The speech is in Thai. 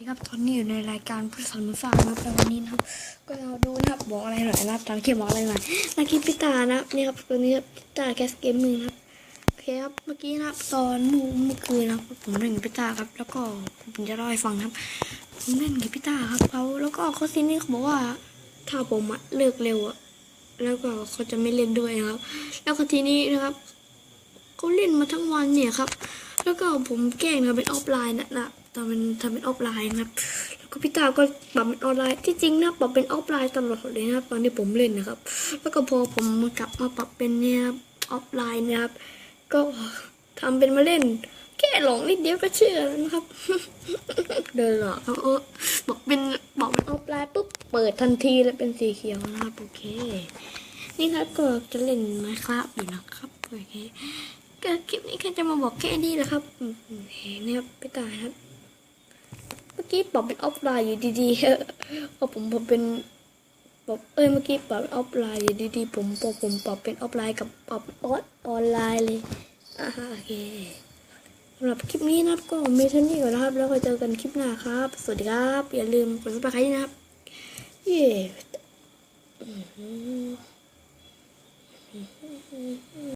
ดีครับตอนนี้อยู่ในรายการผู้สอนมือฝากนะครับแต่วันนี้นะครับ ก็เราดูนะครับบอกอะไรหน่อยนะครับตอนเขียนบอกอะไรหน่อยนาคิดพิตานะครับนี่ครับตัวนี้พิตาแคสเกมหนึ่งครับโอเคครับเมื่อกี้นะครับตอนเมื่อเมื่อคืนนะครับผมเล่นกับพิตาครับ แล้วก็ผมจะเล่าให้ฟังครับผมเล่นกับพิตาครับเขาแล้วก็เขาซีนี่เขาบอกว่าถ้าผมอะเลิกเร็วอะแล้วก็เขาจะไม่เล่นด้วยครับ แล้วก็ทีนี้นะครับเขาเล่นมาทั้งวันเนี่ยครับ แล้วก็ผมแกล้งทำเป็นออฟไลน์นะนะ ทำเป็นทำเป็นออฟไลน์นะครับ แล้วก็พี่ตาก็ปรับเป็นออนไลน์ ที่จริงนะปรับเป็นออฟไลน์ตลอดเลยนะครับ ตอนที่ผมเล่นนะครับ แล้วก็พอผมมากลับมาปรับเป็นเนี่ยครับออฟไลน์นะครับ ก็ทำเป็นมาเล่น แค่หลงนิดเดียวก็เชื่อแล้วนะครับ เดินหลอกเขาบอกเป็นบอกเป็นออฟไลน์ปุ๊บเปิดทันทีแล้วเป็นสีเขียวนะครับโอเค นี่ครับก็จะเล่นไมครับอยู่นะครับโอเคก็คลิปนี้แค่จะมาบอกแค่นี้แหละครับอืมโอเคนี่ครับไปตายครับ มื่อกี้ปรับเป็นออฟไลน์อยู่ดีๆเออพอผมผมเป็นปรับเอ้ยเมื่อกี้ปรับเป็นออฟไลน์อยู่ดีๆผมพอผมปรับเป็นออฟไลน์กับปรับออนออนไลน์เลยอ่าโอเคสำหรับคลิปนี้นะครับก็มีเท่านี้ก่อนนะครับ แล้วก็เจอกันคลิปหน้าครับ สวัสดีครับ อย่าลืมกดซับสไครต์นะครับเย้